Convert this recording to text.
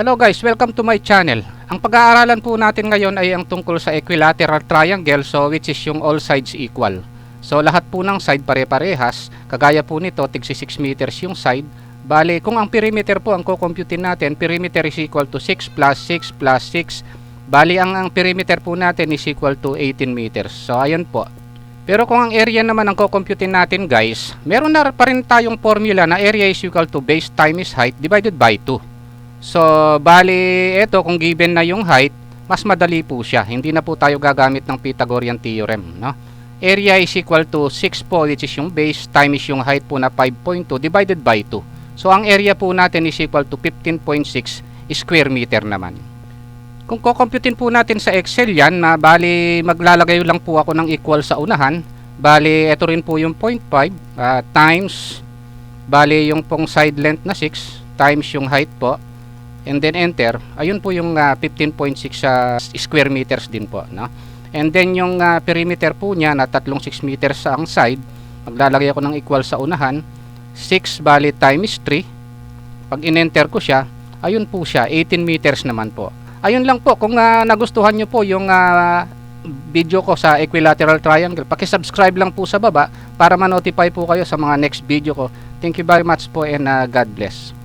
Hello guys, welcome to my channel. Ang pag-aaralan po natin ngayon ay ang tungkol sa equilateral triangle so which is yung all sides equal. So lahat po ng side pare-parehas, kagaya po nito tig 6 meters yung side. Bale, kung ang perimeter po ang kukomputin natin, perimeter is equal to 6 plus 6 plus 6. Bali, ang, ang perimeter po natin is equal to 18 meters. So ayun po. Pero kung ang area naman ang kukomputin natin guys, meron na pa rin tayong formula na area is equal to base times height divided by 2. So, bali, ito, kung given na yung height, mas madali po siya. Hindi na po tayo gagamit ng Pythagorean theorem, no? Area is equal to 6 po, which is yung base, times yung height po na 5.2 divided by 2. So, ang area po natin is equal to 15.6 square meter naman. Kung kukomputin po natin sa Excel yan, na bali, maglalagay lang po ako ng equal sa unahan. Bali, ito rin po yung 0.5 ah, times, bali, yung pong side length na 6 times yung height po and then enter ayun po yung ah, 15.6 sa square meters din po no? And then yung ah, perimeter po niya na tatlong 6 meters sa ang side maglalagay ako ng equal sa unahan 6 bali times 3 pag in-enter ko siya ayun po siya 18 meters naman po. Ayun lang po kung ah, nagustuhan nyo po yung ah, video ko sa equilateral triangle paki-subscribe lang po sa baba para ma-notify po kayo sa mga next video ko. Thank you very much po and ah, God bless